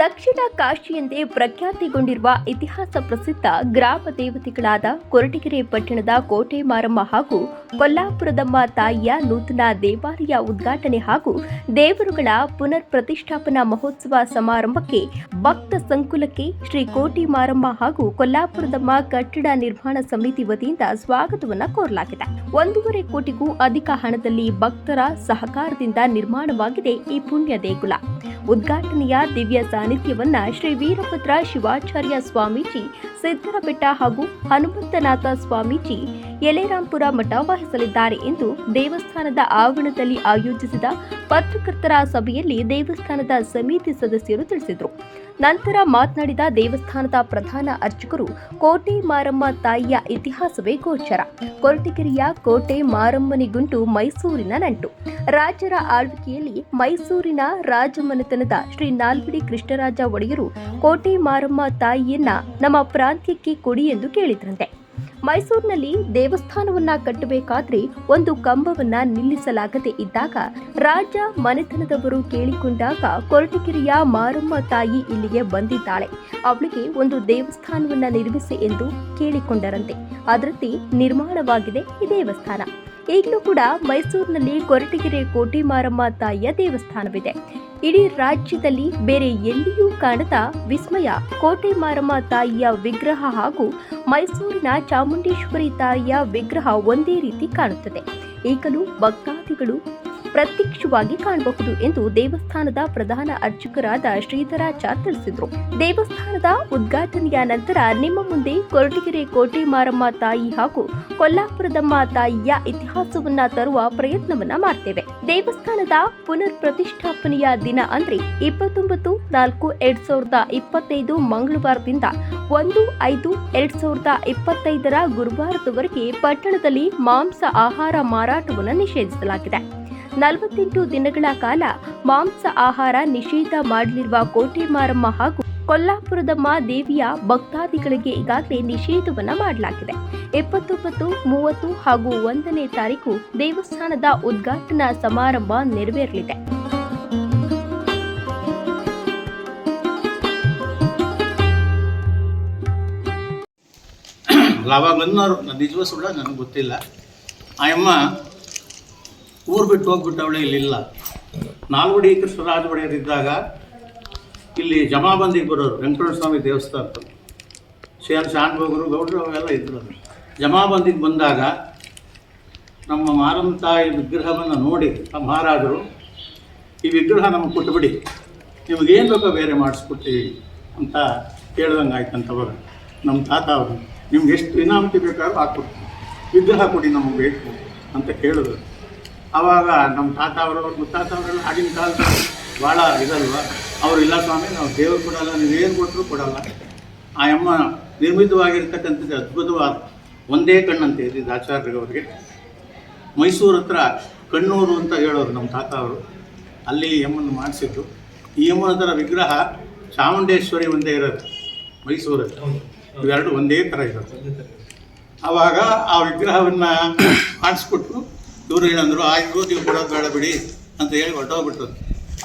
ದಕ್ಷಿಣ ಕಾಶಿ ಎಂದೇ ಪ್ರಖ್ಯಾತಿಗೊಂಡಿರುವ ಇತಿಹಾಸ ಪ್ರಸಿದ್ಧ ಗ್ರಾಮ ದೇವತೆಗಳಾದ ಕೊರಟಗೆರೆ ಪಟ್ಟಣದ ಕೋಟೆ ಮಾರಮ್ಮ ಹಾಗೂ ಕೊಲ್ಲಾಪುರದಮ್ಮ ತಾಯಿಯ ನೂತನ ದೇವಾಲಯ ಉದ್ಘಾಟನೆ ಹಾಗೂ ದೇವರುಗಳ ಪುನರ್ ಪ್ರತಿಷ್ಠಾಪನಾ ಮಹೋತ್ಸವ ಸಮಾರಂಭಕ್ಕೆ ಭಕ್ತ ಸಂಕುಲಕ್ಕೆ ಶ್ರೀ ಕೋಟಿ ಮಾರಮ್ಮ ಹಾಗೂ ಕೊಲ್ಲಾಪುರದಮ್ಮ ಕಟ್ಟಡ ನಿರ್ಮಾಣ ಸಮಿತಿ ವತಿಯಿಂದ ಸ್ವಾಗತವನ್ನು ಕೋರಲಾಗಿದೆ. ಒಂದೂವರೆ ಕೋಟಿಗೂ ಅಧಿಕ ಹಣದಲ್ಲಿ ಭಕ್ತರ ಸಹಕಾರದಿಂದ ನಿರ್ಮಾಣವಾಗಿದೆ ಈ ಪುಣ್ಯ ದೇಗುಲ. ಉದ್ಘಾಟನೆಯ ದಿವ್ಯ ಸಾನ್ನಿಧ್ಯವನ್ನ ಶ್ರೀ ವೀರಭದ್ರ ಶಿವಾಚಾರ್ಯ ಸ್ವಾಮೀಜಿ ಸಿದ್ದರಬೆಟ್ಟ ಹಾಗೂ ಹನುಮಂತನಾಥ ಸ್ವಾಮೀಜಿ ಯಲೇರಾಂಪುರ ಮಠ ವಹಿಸಲಿದ್ದಾರೆ ಎಂದು ದೇವಸ್ಥಾನದ ಆವರಣದಲ್ಲಿ ಆಯೋಜಿಸಿದ ಪತ್ರಕರ್ತರ ಸಭೆಯಲ್ಲಿ ದೇವಸ್ಥಾನದ ಸಮಿತಿ ಸದಸ್ಯರು ತಿಳಿಸಿದರು. ನಂತರ ಮಾತನಾಡಿದ ದೇವಸ್ಥಾನದ ಪ್ರಧಾನ ಅರ್ಚಕರು, ಕೋಟೆ ಮಾರಮ್ಮ ತಾಯಿಯ ಇತಿಹಾಸವೇ ಗೋಚರ. ಕೊರಟಗೆರೆಯ ಕೋಟೆ ಮಾರಮ್ಮನಿಗುಂಟು ಮೈಸೂರಿನ ನಂಟು. ರಾಜರ ಆಳ್ವಿಕೆಯಲ್ಲಿ ಮೈಸೂರಿನ ರಾಜಮನೆತನದ ಶ್ರೀ ನಾಲ್ವಡಿ ಕೃಷ್ಣರಾಜ ಒಡೆಯರು ಕೋಟೆ ಮಾರಮ್ಮ ತಾಯಿಯನ್ನ ನಮ್ಮ ಪ್ರಾಂತ್ಯಕ್ಕೆ ಕೊಡಿ ಎಂದು ಕೇಳಿದ್ರಂತೆ. ಮೈಸೂರಿನಲ್ಲಿ ದೇವಸ್ಥಾನವನ್ನ ಕಟ್ಟಬೇಕಾದ್ರೆ ಒಂದು ಕಂಬವನ್ನ ನಿಲ್ಲಿಸಲಾಗದೆ ಇದ್ದಾಗ ರಾಜ ಮನೆತನದವರು ಕೇಳಿಕೊಂಡಾಗ ಕೊರಟಗಿರಿಯ ಮಾರಮ್ಮ ತಾಯಿ ಇಲ್ಲಿಗೆ ಬಂದಿದ್ದಾಳೆ. ಅವಳಿಗೆ ಒಂದು ದೇವಸ್ಥಾನವನ್ನ ನಿರ್ಮಿಸಿ ಎಂದು ಕೇಳಿಕೊಂಡರಂತೆ. ಅದರಂತೆ ನಿರ್ಮಾಣವಾಗಿದೆ ಈ ದೇವಸ್ಥಾನ. ಈಗಲೂ ಕೂಡ ಮೈಸೂರಿನಲ್ಲಿ ಕೊರಟಗೆರೆ ಕೋಟಿ ಮಾರಮ್ಮ ತಾಯಿಯ ದೇವಸ್ಥಾನವಿದೆ. ಇಡೀ ರಾಜ್ಯದಲ್ಲಿ ಬೇರೆ ಎಲ್ಲಿಯೂ ಕಾಣದ ವಿಸ್ಮಯ. ಕೋಟೆ ಮಾರಮ್ಮ ತಾಯಿಯ ವಿಗ್ರಹ ಹಾಗೂ ಮೈಸೂರಿನ ಚಾಮುಂಡೇಶ್ವರಿ ತಾಯಿಯ ವಿಗ್ರಹ ಒಂದೇ ರೀತಿ ಕಾಣುತ್ತದೆ. ಈಗಲೂ ಭಕ್ತಾದಿಗಳು ಪ್ರತ್ಯಕ್ಷವಾಗಿ ಕಾಣಬಹುದು ಎಂದು ದೇವಸ್ಥಾನದ ಪ್ರಧಾನ ಅರ್ಚಕರಾದ ಶ್ರೀಧರಾಚಾರ್ ತಿಳಿಸಿದರು. ದೇವಸ್ಥಾನದ ಉದ್ಘಾಟನೆಯ ನಂತರ ನಿಮ್ಮ ಮುಂದೆ ಕೊರಟಗೆರೆ ಕೋಟೆ ಮಾರಮ್ಮ ತಾಯಿ ಹಾಗೂ ಕೊಲ್ಲಾಪುರದಮ್ಮ ತಾಯಿಯ ಇತಿಹಾಸವನ್ನ ತರುವ ಪ್ರಯತ್ನವನ್ನ ಮಾಡ್ತೇವೆ. ದೇವಸ್ಥಾನದ ಪುನರ್ ಪ್ರತಿಷ್ಠಾಪನೆಯ ದಿನ ಅಂದ್ರೆ ಇಪ್ಪತ್ತೊಂಬತ್ತು ನಾಲ್ಕು ಎರಡ್ ಸಾವಿರದ ಇಪ್ಪತ್ತೈದು ಮಂಗಳವಾರದಿಂದ ಒಂದು ಐದು ಎರಡ್ ಸಾವಿರದ ಇಪ್ಪತ್ತೈದರ ಗುರುವಾರದವರೆಗೆ ಪಟ್ಟಣದಲ್ಲಿ ಮಾಂಸ ಆಹಾರ ಮಾರಾಟವನ್ನು ನಿಷೇಧಿಸಲಾಗಿದೆ. ನಲವತ್ತೆಂಟು ದಿನಗಳ ಕಾಲ ಮಾಂಸ ಆಹಾರ ನಿಷೇಧ ಮಾಡಲಿರುವ ಕೋಟೆ ಮಾರಮ್ಮ ಹಾಗೂ ಕೊಲ್ಲಾಪುರದಮ್ಮ ದೇವಿಯ ಭಕ್ತಾದಿಗಳಿಗೆ ಈಗಾಗಲೇ ನಿಷೇಧವನ್ನ ಮಾಡಲಾಗಿದೆ. ಇಪ್ಪತ್ತೊಂಬತ್ತು ಮೂವತ್ತು ಹಾಗೂ ಒಂದನೇ ತಾರೀಕು ದೇವಸ್ಥಾನದ ಉದ್ಘಾಟನಾ ಸಮಾರಂಭ ನೆರವೇರಲಿದೆ. ಲಾಭ ನನ್ನ ನಿಜವ ಸುಳ್ಳ ನನಗೆ ಗೊತ್ತಿಲ್ಲ. ಆ ಅಮ್ಮ ಊರು ಬಿಟ್ಟು ಹೋಗ್ಬಿಟ್ಟವಳೆ ಇಲ್ಲಿಲ್ಲ ನಾಲ್ವಡಿ ಕೃಷ್ಣರಾಜ ಒಡೆಯರಿದ್ದಾಗ ಇಲ್ಲಿ ಜಮಾಬಂದಿಗೆ ಬರೋರು, ವೆಂಕಟೇಶ್ವರ ಸ್ವಾಮಿ ದೇವಸ್ಥಾನ ಶೇರ್ ಶಾನ್ಭೋಗರು ಗೌಡರು ಅವೆಲ್ಲ ಇದ್ರು ಜಮಾಬಂದಿಗೆ ಬಂದಾಗ ನಮ್ಮ ಮಾರಮ್ಮ ತಾಯಿ ವಿಗ್ರಹವನ್ನು ನೋಡಿ ಆ ಮಹಾರಾಜರು, ಈ ವಿಗ್ರಹ ನಮಗೆ ಕೊಟ್ಟುಬಿಡಿ ನಿಮಗೇನು ಬೇಕೋ ಬೇರೆ ಮಾಡಿಸ್ಕೊಡ್ತೀವಿ ಅಂತ ಹೇಳ್ದಂಗೆ ಆಯ್ತಂತವಾಗ ನಮ್ಮ ತಾತ ಅವರು, ನಿಮ್ಗೆ ಎಷ್ಟು ಇನಾಮತಿ ಬೇಕಾದ್ರೂ ಹಾಕ್ಕೊಡ್ತೀವಿ. ವಿಗ್ರಹ ಕೊಡಿ ನಮಗೆ ಬೇಕು ಅಂತ ಕೇಳಿದ್ರು. ಆವಾಗ ನಮ್ಮ ತಾತ ಅವರು ಮುತ್ತಾತ ಅವರೆಲ್ಲ ಆಗಿನ ಕಾಲದಲ್ಲಿ ಭಾಳ ಇದಲ್ವ? ಅವ್ರು ಇಲ್ಲ ಸ್ವಾಮಿ ನಾವು ದೇವರು ಕೊಡಲ್ಲ ನೀವೇನು ಕೊಟ್ಟರು ಕೊಡಲ್ಲ. ಆ ಅಮ್ಮ ನಿರ್ಮಿತವಾಗಿರ್ತಕ್ಕಂಥದ್ದು ಅದ್ಭುತವಾದ ಒಂದೇ ಕಣ್ಣಂತೆ ಇದ್ದಿದ್ದು ಆಚಾರ್ಯರವರಿಗೆ ಮೈಸೂರು ಹತ್ರ ಕಣ್ಣೂರು ಅಂತ ಹೇಳೋರು ನಮ್ಮ ತಾತ ಅವರು. ಅಲ್ಲಿ ಯಮ್ಮನ್ನು ಮಾಡಿಸಿದ್ದು. ಈ ಯಮ್ಮನ ಹತ್ರ ವಿಗ್ರಹ ಚಾಮುಂಡೇಶ್ವರಿ ಒಂದೇ ಇರೋದು ಮೈಸೂರಲ್ಲಿ. ಇವೆರಡು ಒಂದೇ ಥರ ಇರೋದು. ಆವಾಗ ಆ ವಿಗ್ರಹವನ್ನು ಮಾಡಿಸ್ಬಿಟ್ಟು ಇವರು ಏನಂದ್ರು, ಆಯ್ತು ನೀವು ಕೊಡೋದು ಬೇಡ ಬಿಡಿ ಅಂತ ಹೇಳಿ ಹೊರಟೋಗ್ಬಿಟ್ರು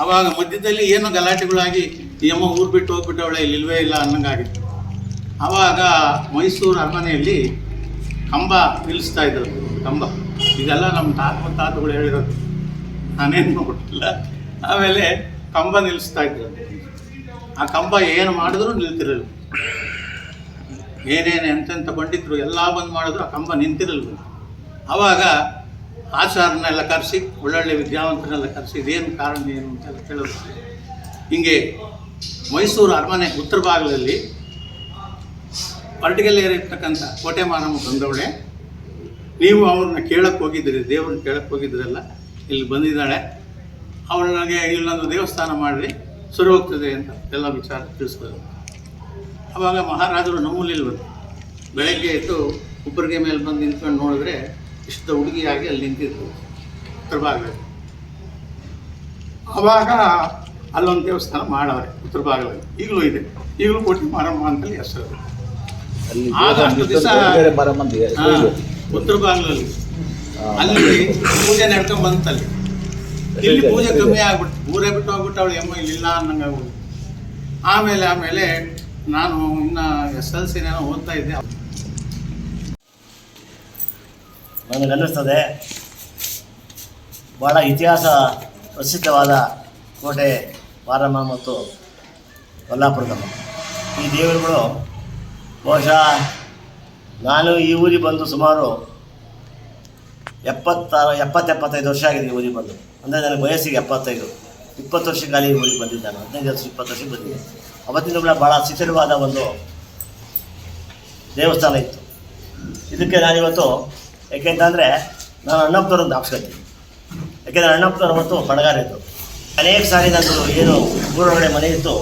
ಆವಾಗ ಮಧ್ಯದಲ್ಲಿ ಏನೋ ಗಲಾಟೆಗಳಾಗಿ, ಈ ಅಮ್ಮ ಊರು ಬಿಟ್ಟು ಹೋಗ್ಬಿಟ್ಟು ಅವಳೆ, ಇಲ್ಲಿ ಅನ್ನಂಗಾಗಿತ್ತು. ಆವಾಗ ಮೈಸೂರು ಅರಮನೆಯಲ್ಲಿ ಕಂಬ ನಿಲ್ಲಿಸ್ತಾ ಇದ್ದರು ಕಂಬ. ಇದೆಲ್ಲ ನಮ್ಮ ತಾತ ತಾತಗಳು ಹೇಳಿರೋದು. ನಾನೇನು ನೋಡಿಲ್ಲ ಆಮೇಲೆ ಕಂಬ ನಿಲ್ಲಿಸ್ತಾ ಇದ್ದರು ಆ ಕಂಬ ಏನು ಮಾಡಿದ್ರು ನಿಲ್ತಿರಲಿಲ್ಲ. ಏನೇನು ಎಂತೆಂಥ ಬಂಡಿದ್ರು, ಎಲ್ಲ ಬಂದು ಮಾಡಿದ್ರು, ಆ ಕಂಬ ನಿಂತಿರಲಿಲ್ಲ. ಆವಾಗ ಆಚಾರನೆಲ್ಲ ಕರೆಸಿ, ಒಳ್ಳೊಳ್ಳೆ ವಿದ್ಯಾವಂತರನ್ನೆಲ್ಲ ಕರೆಸಿ, ಇದೇನು ಕಾರಣ ಏನು ಅಂತೆಲ್ಲ ಕೇಳಿದ್ರು ಹಿಂಗೆ ಮೈಸೂರು ಅರಮನೆ ಉತ್ತರ ಭಾಗದಲ್ಲಿ ಇರ್ತಕ್ಕಂಥ ಕೋಟೆ ಮಾರಮ್ಮ ಬಂದವಳೆ. ನೀವು ಅವ್ರನ್ನ ಕೇಳಕ್ಕೆ ಹೋಗಿದ್ದೀರಿ, ದೇವ್ರನ್ನ ಕೇಳಕ್ಕೆ ಹೋಗಿದ್ದೀರಲ್ಲ, ಇಲ್ಲಿ ಬಂದಿದ್ದಾಳೆ. ಅವಳಿಗೆ ಇಲ್ಲೊಂದು ದೇವಸ್ಥಾನ ಮಾಡಿರಿ, ಸರಿ ಹೋಗ್ತದೆ ಅಂತ ಎಲ್ಲ ವಿಚಾರ ತಿಳಿಸ್ಬೋದು. ಆವಾಗ ಮಹಾರಾಜರು ನಮ್ಮಲ್ಲಿಲ್ವಂತ ಬೆಳಗ್ಗೆ ಎದ್ದು ಉಬ್ಬರಿಗೆ ಮೇಲೆ ಬಂದು ನಿಂತ್ಕೊಂಡು ನೋಡಿದ್ರೆ ಇಷ್ಟ ಹುಡುಗಿಯಾಗಿ ಅಲ್ಲಿ ನಿಂತಿದ್ರು ಉತ್ತರ ಭಾಗದಲ್ಲಿ ಆವಾಗ ಅಲ್ಲೊಂದು ದೇವಸ್ಥಾನ ಮಾಡವ್ರೆ ಉತ್ತರ ಭಾಗದಲ್ಲಿ ಈಗಲೂ ಇದೆ. ಈಗಲೂ ಕೋಟಿ ಮಾರಮ್ಮ ಅಂತಲ್ಲಿ ಹೆಸರು. ದಿವಸ ಉತ್ತರ ಭಾಗದಲ್ಲಿ ಅಲ್ಲಿ ಪೂಜೆ ನಡ್ಕೊಂಡ್ ಬಂತಲ್ಲಿ ಇಲ್ಲಿ ಪೂಜೆ ಕಮ್ಮಿ ಆಗ್ಬಿಟ್ಟು ಊರೇ ಬಿಟ್ಟು ಹೋಗ್ಬಿಟ್ಟು ಅವಳು ಎಮ್ಮ ಇಲ್ಲ ಅನ್ನಂಗೆ ಆಮೇಲೆ ಆಮೇಲೆ ನಾನು ಇನ್ನ ಎಸ್ ಎಲ್ ಸಿನೇನೋ ಓದ್ತಾ ಇದ್ದೆ. ನನಗನ್ನಿಸ್ತದೆ ಭಾಳ ಇತಿಹಾಸ ಪ್ರಸಿದ್ಧವಾದ ಕೋಟೆ ಮಾರಮ್ಮ ಮತ್ತು ಕೊಲ್ಲಾಪುರದಮ್ಮ. ಈ ದೇವರುಗಳು ಬಹುಶಃ ನಾನು ಈ ಊರಿಗೆ ಬಂದು ಸುಮಾರು ಎಪ್ಪತ್ತಾರು, ಎಪ್ಪತ್ತೆಪ್ಪತ್ತೈದು ವರ್ಷ ಆಗಿದೆ ಈ ಊರಿಗೆ ಬಂದು. ಅಂದರೆ ನನಗೆ ವಯಸ್ಸಿಗೆ ಎಪ್ಪತ್ತೈದು, ಇಪ್ಪತ್ತು ವರ್ಷ ಕಾಲ ಈ ಊರಿಗೆ ಬಂದಿದ್ದಾನೆ, ಹದಿನೈದು ವರ್ಷ, ಇಪ್ಪತ್ತು ವರ್ಷಕ್ಕೆ ಬಂದಿದ್ದೆ ಅವತ್ತಿಂದ ಕೂಡ ಭಾಳ ಶಿಥಿಲವಾದ ಒಂದು ದೇವಸ್ಥಾನ ಇತ್ತು. ಇದಕ್ಕೆ ನಾನಿವತ್ತು ಯಾಕೆಂತಂದರೆ ನಾನು ಅಣ್ಣಪ್ಪನವ್ರೊಂದು ಹಾಕ್ಸ್ಕೊತೀನಿ ಯಾಕೆಂದರೆ ಅಣ್ಣಪ್ಪನವ್ರು ಅವತ್ತು ಬಡಗಾರ ಇತ್ತು. ಅನೇಕ ಸಾರಿ ನಂದು ಏನು ಊರೊಳಗಡೆ ಮನೆ ಇತ್ತು.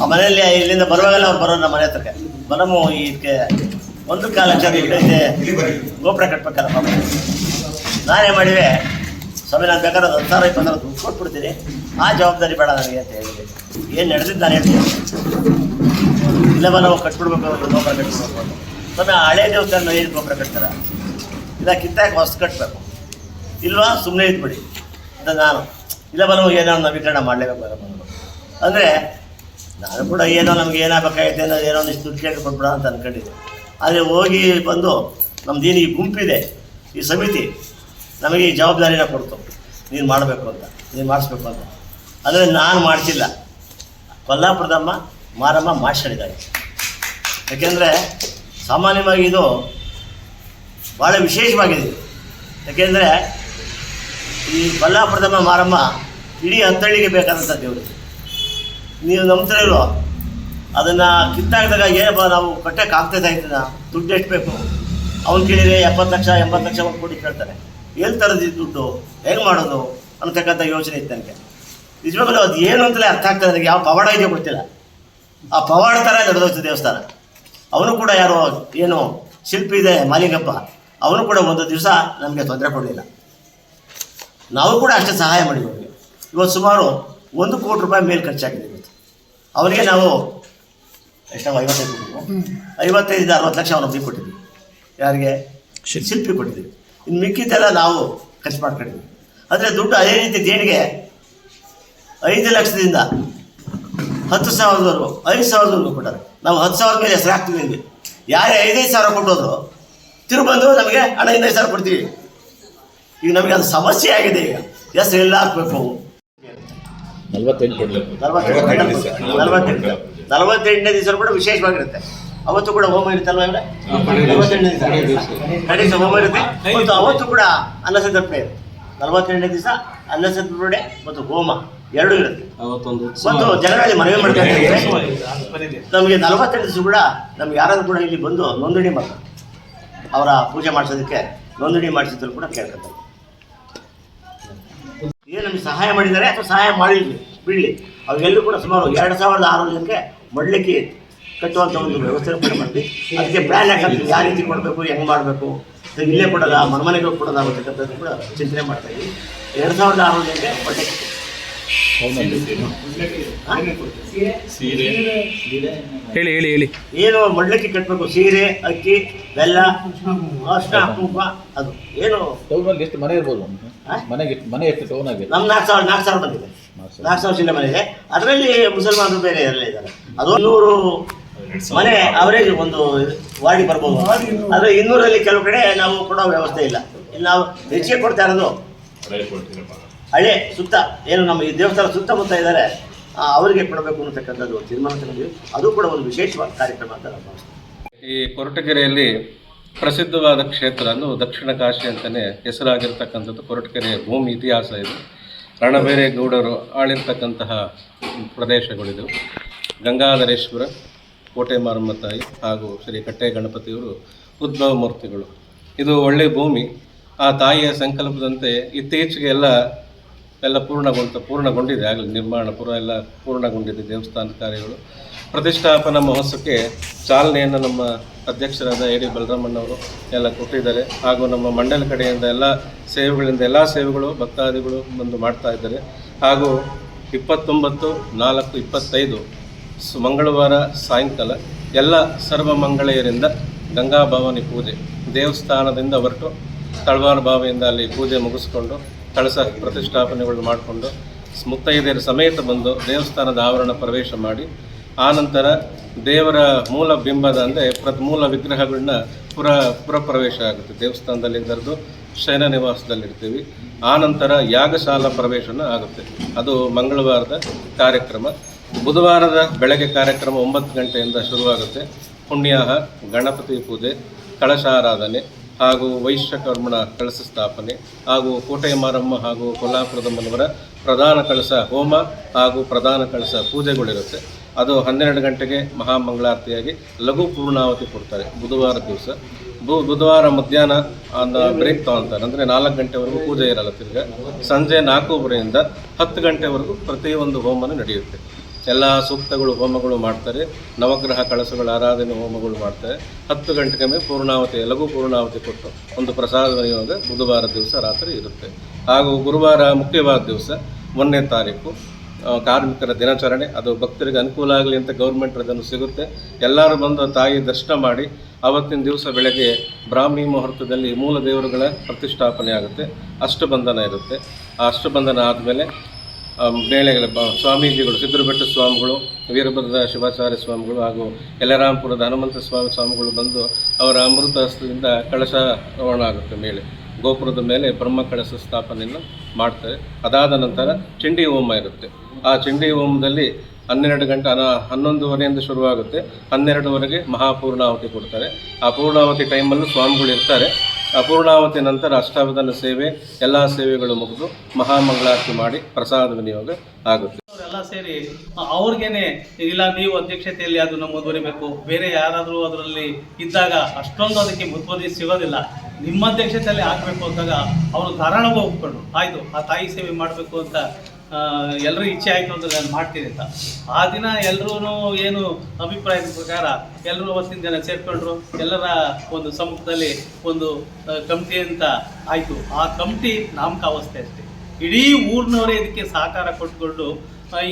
ಆ ಮನೆಯಲ್ಲಿ ಇಲ್ಲಿಂದ ಬರುವಾಗಲ್ಲ ಅವ್ರು ಬರೋರು ನಮ್ಮ ಮನೆ ಹತ್ರಕ್ಕೆ. ಬರಮು, ಇದಕ್ಕೆ ಒಂದು ಕಾಲ ಇಟ್ಟೈತೆ ಗೋಪುರ ಕಟ್ಬೇಕಲ್ಲ ಪಾಪ. ನಾನೇ ಮಾಡಿವೆ ಸ್ವಾಮಿ, ನಾನು ಬೇಕಾದ್ರೆ ಹತ್ತು ಸಾವಿರ, ಇಪ್ಪತ್ತು ಸಾವಿರ ದುಡ್ಡು ಕೊಟ್ಬಿಡ್ತೀನಿ. ಆ ಜವಾಬ್ದಾರಿ ಬೇಡ ನನಗೆ ಅಂತ ಹೇಳಿದೆ. ಏನು ನಡೆದಿದ್ದು ನಾನು ಹೇಳ್ತೀನಿ. ಇಲ್ಲವ ನಾವು ಕಟ್ಬಿಡ್ಬೇಕು ಗೋಪುರ ಕಟ್ಬಿಡ್ಬೇಕು ಸ್ವಾಮಿ ದೇವಸ್ಥಾನ ಏನು ಗೊಬ್ಬರ ಕಟ್ತಾರ? ಇಲ್ಲ, ಕಿತ್ತಾಕ ಹೊಸ ಕಟ್ಟಬೇಕು ಇಲ್ವಾ? ಸುಮ್ಮನೆ ಇದ್ಬಿಡಿ. ಅಂತ ನಾನು, ಇಲ್ಲ ಬರೋ, ಏನೋ ನವೀಕರಣ ಮಾಡಲೇಬೇಕು ಬರಬಹುದು ಅಂದರೆ, ನಾನು ಕೂಡ ಏನೋ ನಮ್ಗೆ ಏನಾಗಬೇಕಾಗೈತೆ ಏನೋ ಏನೋ ಒಂದಿಷ್ಟು ದುಡ್ಡು ಕೇಳಿ ಅಂತ ಅನ್ಕೊಂಡಿದ್ದೆ. ಆದರೆ ಹೋಗಿ ಬಂದು ನಮ್ಮದೇನು ಈ ಗುಂಪಿದೆ, ಈ ಸಮಿತಿ, ನಮಗೆ ಈ ಜವಾಬ್ದಾರಿನ ಕೊಡ್ತು. ನೀನು ಮಾಡಬೇಕು ಅಂತ, ನೀನು ಮಾಡಿಸ್ಬೇಕು ಅಂತ. ಅಂದರೆ ನಾನು ಮಾಡ್ತಿಲ್ಲ. ಕೊಲ್ಲಾಪುರದಮ್ಮ, ಮಾರಮ್ಮ ಮಾಡಿಸ್ಕೊಂಡಿದ್ದಾರೆ ಯಾಕೆಂದರೆ ಸಾಮಾನ್ಯವಾಗಿ ಇದು ಭಾಳ ವಿಶೇಷವಾಗಿದೆ. ಯಾಕೆಂದರೆ ಈ ಬಲ್ಲಾಪ್ರಥಮ ಮಾರಮ್ಮ ಇಡೀ ಹತ್ತಳ್ಳಿಗೆ ಬೇಕಾದಂಥ ದೇವರು. ನೀವು ನಂಬ್ತಿರೋ ಅದನ್ನು ಕಿತ್ತಾಕಿದಾಗ ಏನಪ್ಪ ನಾವು ಕಟ್ಟಕ್ಕೆ ಆಗ್ತದೆ ಆಯ್ತದ ದುಡ್ಡು ಎಷ್ಟು ಬೇಕು? ಅವ್ನು ಕೇಳಿದರೆ ಎಪ್ಪತ್ತು ಲಕ್ಷ, ಎಂಬತ್ತು ಲಕ್ಷ ಒಂದು ಕೋಟಿ ಕೇಳ್ತಾರೆ. ಎಲ್ಲಿ ತರದಿ ದುಡ್ಡು? ಹೆಂಗೆ ಮಾಡೋದು? ಅಂತಕ್ಕಂಥ ಯೋಚನೆ ಇತ್ತು ನನಗೆ. ನಿಜವಾಗಲೂ ಅದು ಏನು ಅಂತಲೇ ಅರ್ಥ ಆಗ್ತದೆ ನನಗೆ ಯಾವ ಪವಾಡ ಇದೆಯೋ ಗೊತ್ತಿಲ್ಲ. ಆ ಪವಾಡ ಥರ ನಡೆದೋಯ್ತು ದೇವಸ್ಥಾನ. ಅವನು ಕೂಡ ಯಾರೋ ಏನು ಶಿಲ್ಪಿ ಇದೆ ಮಾಲಿಂಗಪ್ಪ. ಅವನು ಕೂಡ ಒಂದು ದಿವಸ ನಮಗೆ ತೊಂದರೆ ಕೊಡಲಿಲ್ಲ. ನಾವು ಕೂಡ ಅಷ್ಟೇ ಸಹಾಯ ಮಾಡಿದ್ವಿ ಇವತ್ತು ಸುಮಾರು ಒಂದು ಕೋಟಿ ರೂಪಾಯಿ ಮೇಲೆ ಖರ್ಚಾಗಿದೆ ಇವತ್ತು. ಅವನಿಗೆ ನಾವು ಎಷ್ಟು ಐವತ್ತೈದು ಕೊಟ್ಟಿದ್ವು. ಐವತ್ತೈದು ಅರವತ್ತು ಲಕ್ಷ ಅವನು ಒಬ್ಬಿಗೆ ಕೊಟ್ಟಿದ್ವಿ. ಯಾರಿಗೆ? ಶಿಲ್ಪಿ. ಕೊಟ್ಟಿದ್ದೀವಿ ಇನ್ನು ಮಿಕ್ಕಿದ್ದೆಲ್ಲ ನಾವು ಖರ್ಚು ಮಾಡ್ಕೊಂಡಿದ್ವಿ. ಅಂದರೆ ದುಡ್ಡು ಅದೇ ರೀತಿ ದೇಣಿಗೆ ಐದು ಲಕ್ಷದಿಂದ ಹತ್ತು ಸಾವಿರದವರೆಗೂ ಐದು ಸಾವಿರದವರೆಗೂ ಕೊಟ್ಟಾರೆ. ನಾವು ಹತ್ತು ಸಾವಿರದ ಮೇಲೆ ಹೆಸರು ಹಾಕ್ತೀವಿ ನಿಮಗೆ ಯಾರೇ ಐದೈದು ಸಾವಿರ ಕೊಟ್ಟೋದ್ರು ತಿರುಗಿ ಬಂದು ನಮಗೆ ಹಣ ಐದೈದು ಸಾವಿರ ಕೊಡ್ತೀವಿ. ಈಗ ನಮಗೆ ಅದು ಸಮಸ್ಯೆ ಆಗಿದೆ ಈಗ. ಹೆಸರು ಎಲ್ಲ ಹಾಕ್ಬೇಕು. ನಲವತ್ತೆಂಟು ನಲವತ್ತೆಂಟನೇ ದಿವಸ ಕೂಡ ವಿಶೇಷವಾಗಿರುತ್ತೆ ಅವತ್ತು ಕೂಡ ಹೋಮ ಇರುತ್ತಲ್ವ ಇವರೇ? ನಲವತ್ತೆಂಟನೇ ದಿವಸ. ಕಡೆ ಹೋಮ ಇರುತ್ತೆ. ಮತ್ತು ಅವತ್ತು ಕೂಡ ಅನ್ನಸಂತರ್ಪಣೆ ಇರುತ್ತೆ ನಲವತ್ತೆಂಟನೇ ದಿವಸ ಅನ್ನಸಂತರ್ಪಣೆ ಮತ್ತು ಹೋಮ. ಎರಡೂ ಇರುತ್ತೆ. ಮತ್ತು ಜನಗಳಲ್ಲಿ ಮನವಿ ಮಾಡ್ತಾರೆ. ನಮಗೆ ನಲವತ್ತೆಂಟು ದಿವಸ ಕೂಡ ನಮ್ಗೆ ಯಾರಾದ್ರೂ ಕೂಡ ಇಲ್ಲಿ ಬಂದು ನೋಂದಣಿ ಮಾಡ್ತಾರೆ. ಅವರ ಪೂಜೆ ಮಾಡಿಸೋದಕ್ಕೆ ನೋಂದಣಿ ಮಾಡಿಸಿದ್ರು ಕೂಡ ಕೇಳ್ಕೊತಾರೆ. ಏನು ನಮಗೆ ಸಹಾಯ ಮಾಡಿದ್ದಾರೆ ಅಥವಾ ಸಹಾಯ ಮಾಡಿದ್ವಿ? ಬಿಡಲಿ. ಅವೆಲ್ಲರೂ ಕೂಡ ಸುಮಾರು ಎರಡು ಸಾವಿರದ ಆರು ಜನಕ್ಕೆ ಮಡ್ಲಿಕ್ಕೆ ಕಟ್ಟುವಂಥ ಒಂದು ವ್ಯವಸ್ಥೆ ಕೂಡ ಮಾಡಿ ಅದಕ್ಕೆ ಪ್ಲಾನ್ ಹಾಕಿದ್ವಿ ಯಾವ ರೀತಿ ಕೊಡಬೇಕು ಹೆಂಗೆ ಮಾಡಬೇಕು ಇಲ್ಲೇ ಕೊಡೋದ ಮನೆಗೆ ಕೊಡೋದ ಅಂತಕ್ಕಂಥದ್ದು ಕೂಡ ಚಿಂತನೆ ಮಾಡ್ತಾ ಇದ್ದೀವಿ ಎರಡು ಸಾವಿರದ ಆರು ಜನಕ್ಕೆ ಮಡ್ಲಿಕ್ಕೆ ಹೇಳಿ ಹೇಳಿ ಹೇಳಿ. ಏನು ಮಡ್ಲಕ್ಕಿ ಕಟ್ಟಬೇಕು ಸೀರೆ ಅಕ್ಕಿ ಬೆಲ್ಲ ಕುಂಕುಮ ಅದು. ಏನು ಟೌನಲ್ಲಿ ಎಷ್ಟು ಮನೆ ಇರ್ಬೋದು? ಮನೆಗೆ ಮನೆ ಎಷ್ಟು ಟೌನ್ ಆಗಿದೆ ನಮ್ಮ ನಾಲ್ಕು ಸಾವಿರ ನಾಲ್ಕು ಸಾವಿರ ಬಂದಿದೆ. ನಾಲ್ಕು ಸಾವಿರ. ಚಿನ್ನ ಮನೆ ಇದೆ. ಅದರಲ್ಲಿ ಮುಸಲ್ಮಾನರು ಬೇರೆ ಎಲ್ಲ ಇದ್ದಾರೆ. ಅದು ನೂರು ಮನೆ ಅವರೇಜ್ ಒಂದು ವಾರ್ಡಿ ಬರ್ಬೋದು. ಆದರೆ ಇನ್ನೂರಲ್ಲಿ ಕೆಲವು ಕಡೆ ನಾವು ಕೊಡೋ ವ್ಯವಸ್ಥೆ ಇಲ್ಲ. ಇಲ್ಲಿ ನಾವು ಹೆಚ್ಚಿಗೆ ಕೊಡ್ತಾ ಇರೋದು ಹಳೆ ಸುತ್ತ, ಏನು ನಮ್ಮ ಈ ದೇವಸ್ಥಾನ ಸುತ್ತಮುತ್ತ ಇದ್ದಾರೆ ಅವರಿಗೆ ಕೊಡಬೇಕು ಅನ್ನತಕ್ಕಂಥದ್ದು ತೀರ್ಮಾನ ತಗೊಂಡಿವಿ ಅದು ಕೂಡ ಒಂದು ವಿಶೇಷವಾದ ಕಾರ್ಯಕ್ರಮ ಅಂತ ಭಾವಿಸ್ತೀನಿ ಈ ಕೊರಟಗೆರೆಯಲ್ಲಿ ಪ್ರಸಿದ್ಧವಾದ ಕ್ಷೇತ್ರ ಅನ್ನು ದಕ್ಷಿಣ ಕಾಶಿ ಅಂತಲೇ ಹೆಸರಾಗಿರ್ತಕ್ಕಂಥದ್ದು ಕೊರಟಗೆರೆ ಭೂಮಿ ಇತಿಹಾಸ ಇದು. ರಣಬೇರೆ ಗೌಡರು ಆಳಿರ್ತಕ್ಕಂತಹ ಪ್ರದೇಶಗಳಿದು. ಗಂಗಾಧರೇಶ್ವರ ಕೋಟೆ ಮಾರಮ್ಮ ತಾಯಿ ಹಾಗೂ ಶ್ರೀ ಕಟ್ಟೆ ಗಣಪತಿಯವರು ಉದ್ಭವ ಮೂರ್ತಿಗಳು. ಇದು ಒಳ್ಳೆಯ ಭೂಮಿ. ಆ ತಾಯಿಯ ಸಂಕಲ್ಪದಂತೆ ಇತ್ತೀಚೆಗೆ ಎಲ್ಲ ಎಲ್ಲ ಪೂರ್ಣಗೊಂಡ, ಪೂರ್ಣಗೊಂಡಿದೆ. ಆಗಲಿ, ನಿರ್ಮಾಣ ಪೂರ್ವ ಎಲ್ಲ ಪೂರ್ಣಗೊಂಡಿದೆ ದೇವಸ್ಥಾನ ಕಾರ್ಯಗಳು. ಪ್ರತಿಷ್ಠಾಪನಾ ಮಹೋತ್ಸವಕ್ಕೆ ಚಾಲನೆಯನ್ನು ನಮ್ಮ ಅಧ್ಯಕ್ಷರಾದ ಎ ಡಿ ಬಲರಾಮಣ್ಣವರು ಎಲ್ಲ ಕೊಟ್ಟಿದ್ದಾರೆ. ಹಾಗೂ ನಮ್ಮ ಮಂಡಲ ಕಡೆಯಿಂದ ಎಲ್ಲ ಸೇವೆಗಳಿಂದ ಎಲ್ಲ ಸೇವೆಗಳು ಭಕ್ತಾದಿಗಳು ಬಂದು ಮಾಡ್ತಾ ಇದ್ದಾರೆ. ಹಾಗೂ ಇಪ್ಪತ್ತೊಂಬತ್ತು, ನಾಲ್ಕು, ಇಪ್ಪತ್ತೈದು ಮಂಗಳವಾರ ಸಾಯಂಕಾಲ ಎಲ್ಲ ಸರ್ವ ಮಂಗಳೆಯರಿಂದ ಗಂಗಾಭವಾನಿ ಪೂಜೆ ದೇವಸ್ಥಾನದಿಂದ ಹೊರಟು ತಳವಾರ ಬಾವಿಯಿಂದ ಅಲ್ಲಿ ಪೂಜೆ ಮುಗಿಸ್ಕೊಂಡು ಕಳಸ ಪ್ರತಿಷ್ಠಾಪನೆಗಳು ಮಾಡಿಕೊಂಡು ಮುತ್ತೈದೆಯರ ಸಮೇತ ಬಂದು ದೇವಸ್ಥಾನದ ಆವರಣ ಪ್ರವೇಶ ಮಾಡಿ ಆನಂತರ ದೇವರ ಮೂಲ ಬಿಂಬದ ಅಂದರೆ ಪ್ರತಿ, ಮೂಲ ವಿಗ್ರಹಗಳನ್ನ ಪುರ ಪುರ ಪ್ರವೇಶ ಆಗುತ್ತೆ. ದೇವಸ್ಥಾನದಲ್ಲಿ ಕರೆದು ಶಯನ ನಿವಾಸದಲ್ಲಿರ್ತೀವಿ. ಆನಂತರ ಯಾಗಶಾಲಾ ಪ್ರವೇಶನ ಆಗುತ್ತೆ. ಅದು ಮಂಗಳವಾರದ ಕಾರ್ಯಕ್ರಮ. ಬುಧವಾರದ ಬೆಳಗ್ಗೆ ಕಾರ್ಯಕ್ರಮ ಒಂಬತ್ತು ಗಂಟೆಯಿಂದ ಶುರುವಾಗುತ್ತೆ. ಪುಣ್ಯಾಹ, ಗಣಪತಿ ಪೂಜೆ, ಕಳಶಾರಾಧನೆ. ಹಾಗೂ ವೈಶ್ಯಕರ್ಮಣ ಕಳಸ ಸ್ಥಾಪನೆ ಹಾಗೂ ಕೋಟೆ ಮಾರಮ್ಮ ಹಾಗೂ ಕೊಲ್ಲಾಪುರದಮ್ಮನವರ ಪ್ರಧಾನ ಕಳಸ ಹೋಮ ಹಾಗೂ ಪ್ರಧಾನ ಕಳಸ ಪೂಜೆಗಳಿರುತ್ತೆ. ಅದು ಹನ್ನೆರಡು ಗಂಟೆಗೆ ಮಹಾಮಂಗಳಾರತಿಯಾಗಿ ಲಘು ಪೂರ್ಣಾವತಿ ಕೊಡ್ತಾರೆ. ಬುಧವಾರ ದಿವಸ. ಬುಧವಾರ ಮಧ್ಯಾಹ್ನ ಒಂದು ಬ್ರೇಕ್ ತಗೊಳ್ತಾರೆ. ಅಂದರೆ ನಾಲ್ಕು ಗಂಟೆವರೆಗೂ ಪೂಜೆ ಇರಲ್ಲ ತಿರ್ಗ. ಸಂಜೆ ನಾಲ್ಕೂವರೆಯಿಂದ ಹತ್ತು ಗಂಟೆವರೆಗೂ ಪ್ರತಿಯೊಂದು ಹೋಮನೂ ನಡೆಯುತ್ತೆ. ಎಲ್ಲ ಸೂಕ್ತಗಳು, ಹೋಮಗಳು ಮಾಡ್ತಾರೆ. ನವಗ್ರಹ ಕಳಸಗಳ, ಆರಾಧನೆ ಹೋಮಗಳು ಮಾಡ್ತಾರೆ. ಹತ್ತು ಗಂಟೆಗೆ ಪೂರ್ಣಾವತಿ, ಲಘು ಪೂರ್ಣಾವತಿ ಕೊಟ್ಟು ಒಂದು ಪ್ರಸಾದ ವಿನಿಯೋಗ ಬುಧವಾರ ದಿವಸ ರಾತ್ರಿ ಇರುತ್ತೆ. ಹಾಗೂ ಗುರುವಾರ ಮುಖ್ಯವಾದ ದಿವಸ ಒಂದನೇ ತಾರೀಕು ಕಾರ್ಮಿಕರ ದಿನಾಚರಣೆ. ಅದು ಭಕ್ತರಿಗೆ ಅನುಕೂಲ ಆಗಲಿ ಅಂತ ಗೌರ್ಮೆಂಟ್ ಅದನ್ನು ಸಿಗುತ್ತೆ. ಎಲ್ಲರೂ ಬಂದು ತಾಯಿ ದರ್ಶನ ಮಾಡಿ ಅವತ್ತಿನ ದಿವಸ ಬೆಳಗ್ಗೆ ಬ್ರಾಹ್ಮಿ ಮುಹೂರ್ತದಲ್ಲಿ ಮೂಲ ದೇವರುಗಳ ಪ್ರತಿಷ್ಠಾಪನೆ ಆಗುತ್ತೆ. ಅಷ್ಟಬಂಧನ ಇರುತ್ತೆ. ಆ ಅಷ್ಟಬಂಧನ ಆದಮೇಲೆ ಮೇಳೆಗಳ ಬ- ಸ್ವಾಮೀಜಿಗಳು ಸಿದ್ದರಬೆಟ್ಟ ಸ್ವಾಮಿಗಳು ವೀರಭದ್ರ ಶಿವಾಚಾರ್ಯ ಸ್ವಾಮಿಗಳು ಹಾಗೂ ಯಲರಾಂಪುರದ ಹನುಮಂತ ಸ್ವಾಮಿ ಸ್ವಾಮಿಗಳು ಬಂದು ಅವರ ಅಮೃತ ಹಸ್ತದಿಂದ ಕಳಶ ರವಾಣ ಆಗುತ್ತೆ ಮೇಲೆ. ಗೋಪುರದ ಮೇಲೆ ಬ್ರಹ್ಮ ಕಳಶ ಸ್ಥಾಪನೆಯನ್ನು ಮಾಡ್ತಾರೆ. ಅದಾದ ನಂತರ ಚಂಡಿ ಹೋಮ ಇರುತ್ತೆ. ಆ ಚಂಡಿ ಹೋಮದಲ್ಲಿ ಹನ್ನೆರಡು ಗಂಟೆ, ಅನ, ಹನ್ನೊಂದುವರೆಯಿಂದ ಶುರುವಾಗುತ್ತೆ. ಹನ್ನೆರಡುವರೆಗೆ ಮಹಾಪೂರ್ಣಾವತಿ ಕೊಡ್ತಾರೆ. ಆ ಪೂರ್ಣಾವತಿ ಟೈಮಲ್ಲೂ ಸ್ವಾಮಿಗಳು ಇರ್ತಾರೆ. ಆ ಪೂರ್ಣಾವತಿ ನಂತರ ಅಷ್ಟಾವಧಾನ ಸೇವೆ, ಎಲ್ಲ ಸೇವೆಗಳು ಮುಗಿದು ಮಹಾಮಂಗಳಾರತಿ ಮಾಡಿ ಪ್ರಸಾದ ವಿನಿಯೋಗ ಆಗುತ್ತೆ. ಅವರೆಲ್ಲ ಸೇರಿ, ಅವ್ರಿಗೇನೆ, ಇಲ್ಲ, ನೀವು ಅಧ್ಯಕ್ಷತೆಯಲ್ಲಿ ಅದನ್ನು ಮುಂದುವರಿಬೇಕು. ಬೇರೆ ಯಾರಾದರೂ ಅದರಲ್ಲಿ ಇದ್ದಾಗ ಅಷ್ಟೊಂದು ಅದಕ್ಕೆ ಮುತುವರ್ಜಿ ಸಿಗೋದಿಲ್ಲ. ನಿಮ್ಮ ಅಧ್ಯಕ್ಷತೆಯಲ್ಲಿ ಆಗಬೇಕು ಅಂದಾಗ ಅವರು ಧಾರಾಳವಾಗಿ ಒಪ್ಕೊಂಡು ಆಯಿತು, ಆ ತಾಯಿ ಸೇವೆ ಮಾಡಬೇಕು ಅಂತ ಎಲ್ಲರೂ ಇಚ್ಛೆ ಆಯಿತು ಅಂತ ನಾನು ಮಾಡ್ತೀನಿ ಅಂತ. ಆ ದಿನ ಎಲ್ಲರೂ ಏನು ಅಭಿಪ್ರಾಯದ ಪ್ರಕಾರ ಎಲ್ಲರೂ ಅವತ್ತಿನ ಜನ ಸೇರ್ಕೊಂಡ್ರು. ಎಲ್ಲರ ಒಂದು ಸಮ್ಮುಖದಲ್ಲಿ ಒಂದು ಕಮಿಟಿ ಅಂತ ಆಯಿತು. ಆ ಕಮಿಟಿ ನಾಮಕಾವಸ್ಥೆ ಅಷ್ಟೇ. ಇಡೀ ಊರಿನವರೇ ಇದಕ್ಕೆ ಸಹಕಾರ ಕೊಟ್ಟುಕೊಂಡು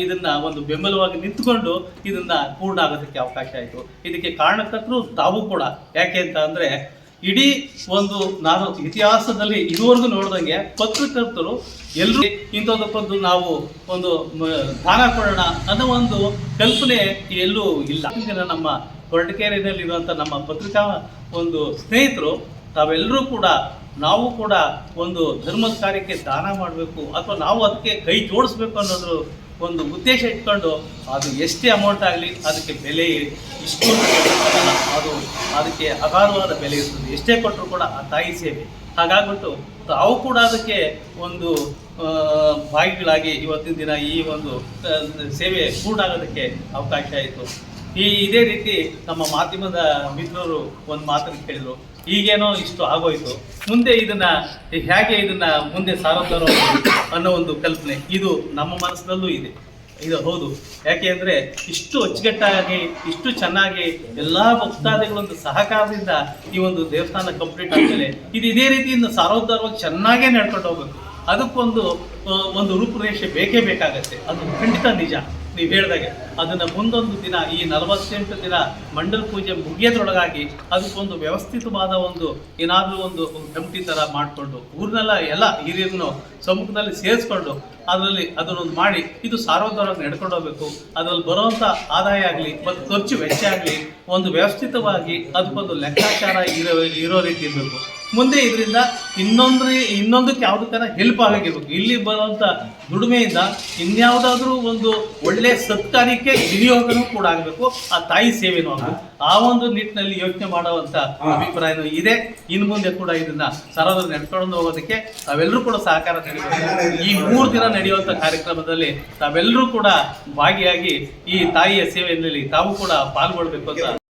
ಇದನ್ನ ಒಂದು ಬೆಂಬಲವಾಗಿ ನಿಂತ್ಕೊಂಡು ಇದನ್ನ ಪೂರ್ಣ ಆಗೋದಕ್ಕೆ ಅವಕಾಶ ಆಯಿತು. ಇದಕ್ಕೆ ಕಾರಣಕರ್ತರು ತಾವು ಕೂಡ. ಯಾಕೆ ಅಂತ ಅಂದ್ರೆ ಇಡೀ ಒಂದು ನಾನು ಇತಿಹಾಸದಲ್ಲಿ ಇದುವರೆಗೂ ನೋಡಿದಂಗೆ ಪತ್ರಕರ್ತರು ಎಲ್ಲರೂ ಇಂಥದಕ್ಕೊಂದು ನಾವು ಒಂದು ದಾನ ಕೊಡೋಣ ಅನ್ನೋ ಒಂದು ಕಲ್ಪನೆ ಎಲ್ಲೂ ಇಲ್ಲ. ನಮ್ಮ ಕೊರಟಗೆರೆಯಲ್ಲಿರುವಂಥ ನಮ್ಮ ಪತ್ರಿಕಾ ಒಂದು ಸ್ನೇಹಿತರು, ತಾವೆಲ್ಲರೂ ಕೂಡ, ನಾವು ಕೂಡ ಒಂದು ಧರ್ಮದ ಕಾರ್ಯಕ್ಕೆ ದಾನ ಮಾಡಬೇಕು ಅಥವಾ ನಾವು ಅದಕ್ಕೆ ಕೈ ಜೋಡಿಸ್ಬೇಕು ಅನ್ನೋದು ಒಂದು ಉದ್ದೇಶ ಇಟ್ಕೊಂಡು ಅದು ಎಷ್ಟೇ ಅಮೌಂಟ್ ಆಗಲಿ ಅದಕ್ಕೆ ಬೆಲೆ ಇಷ್ಟು ಅದು ಅದಕ್ಕೆ ಅಗಾಧವಾದ ಬೆಲೆ ಇರ್ತದೆ. ಎಷ್ಟೇ ಕೊಟ್ಟರು ಕೂಡ ಆ ತಾಯಿ ಸೇವೆ. ಹಾಗಾಗ್ಬಿಟ್ಟು ತಾವು ಕೂಡ ಅದಕ್ಕೆ ಒಂದು ಭಾಗಿಗಳಾಗಿ ಇವತ್ತಿನ ದಿನ ಈ ಒಂದು ಸೇವೆ ಪೂರ್ಣ ಆಗೋದಕ್ಕೆ ಅವಕಾಶ ಆಯಿತು. ಈ ಇದೇ ರೀತಿ ನಮ್ಮ ಮಾಧ್ಯಮದ ಮಿತ್ರರು ಒಂದು ಮಾತನ್ನು ಕೇಳಿದ್ರು. ಈಗೇನೋ ಇಷ್ಟು ಆಗೋಯ್ತು. ಮುಂದೆ ಇದನ್ನ ಹೇಗೆ ಇದನ್ನ ಮುಂದೆ ಸಾರೋದಾರೋ ಅನ್ನೋ ಒಂದು ಕಲ್ಪನೆ ಇದು ನಮ್ಮ ಮನಸ್ಸಿನಲ್ಲೂ ಇದೆ. ಇದು ಹೌದು. ಯಾಕೆ ಅಂದರೆ ಇಷ್ಟು ಅಚ್ಚುಕಟ್ಟಾಗಿ, ಇಷ್ಟು ಚೆನ್ನಾಗಿ ಎಲ್ಲ ಭಕ್ತಾದಿಗಳೊಂದು ಸಹಕಾರದಿಂದ ಈ ಒಂದು ದೇವಸ್ಥಾನ ಕಂಪ್ಲೀಟ್ ಆದಮೇಲೆ ಇದು ಇದೇ ರೀತಿಯಿಂದ ಸಾರೋದ್ಧಾರವಾಗಿ ಚೆನ್ನಾಗೇ ನಡ್ಕೊಂಡು ಹೋಗ್ಬೇಕು. ಅದಕ್ಕೊಂದು ಒಂದು ರೂಪುರೇಷೆ ಬೇಕೇ ಬೇಕಾಗತ್ತೆ. ಅದು ಖಂಡಿತ ನಿಜ. ನೀವು ಹೇಳಿದಾಗೆ, ಅದನ್ನ ಮುಂದೊಂದು ದಿನ, ಈ ನಲವತ್ತೆಂಟು ದಿನ ಮಂಡಲ ಪೂಜೆ ಮುಗಿಯೋದ್ರೊಳಗಾಗಿ ಅದಕ್ಕೊಂದು ವ್ಯವಸ್ಥಿತವಾದ ಒಂದು ಏನಾದರೂ ಒಂದು ಕಮಿಟಿ ಥರ ಮಾಡಿಕೊಂಡು, ಊರಿನೆಲ್ಲ ಎಲ್ಲ ಹಿರಿಯರನ್ನು ಸಮ್ಮುಖದಲ್ಲಿ ಸೇರಿಸ್ಕೊಂಡು ಅದರಲ್ಲಿ ಅದನ್ನೊಂದು ಮಾಡಿ, ಇದು ಸಾರ್ವಜನಿಕ ನಡ್ಕೊಂಡು ಹೋಗ್ಬೇಕು. ಅದ್ರಲ್ಲಿ ಬರುವಂಥ ಆದಾಯ ಆಗಲಿ, ಮತ್ತು ಖರ್ಚು ವೆಚ್ಚ ಆಗಲಿ, ಒಂದು ವ್ಯವಸ್ಥಿತವಾಗಿ ಅದಕ್ಕೊಂದು ಲೆಕ್ಕಾಚಾರ ಇರೋ ಇರೋ ರೀತಿ ಇರಬೇಕು. ಮುಂದೆ ಇದರಿಂದ ಇನ್ನೊಂದು ಇನ್ನೊಂದಕ್ಕೆ ಯಾವುದಕ್ಕಾರ ಹೆಲ್ಪ್ ಆಗಿರ್ಬೇಕು ಇಲ್ಲಿ ಬರುವಂಥ ದುಡಿಮೆಯಿಂದ ಇನ್ಯಾವುದಾದ್ರೂ ಒಂದು ಒಳ್ಳೆ ಸತ್ಕಾರ್ಯಕ್ಕೆ ವಿನಿಯೋಗನೂ ಕೂಡ ಆಗಬೇಕು. ಆ ತಾಯಿ ಸೇವೆನೂ ಆಗಬೇಕು. ಆ ಒಂದು ನಿಟ್ಟಿನಲ್ಲಿ ಯೋಚನೆ ಮಾಡುವಂಥ ಅಭಿಪ್ರಾಯನೂ ಇದೆ. ಇನ್ನು ಮುಂದೆ ಕೂಡ ಇದನ್ನ ಸರಳವಾಗಿ ನಡ್ಕೊಂಡು ಹೋಗೋದಕ್ಕೆ ತಾವೆಲ್ಲರೂ ಕೂಡ ಸಹಕಾರ ನೀಡಬೇಕು. ಈ ಮೂರು ದಿನ ನಡೆಯುವಂಥ ಕಾರ್ಯಕ್ರಮದಲ್ಲಿ ತಾವೆಲ್ಲರೂ ಕೂಡ ಭಾಗಿಯಾಗಿ ಈ ತಾಯಿಯ ಸೇವೆಯಲ್ಲಿ ತಾವು ಕೂಡ ಪಾಲ್ಗೊಳ್ಬೇಕು ಅಂತ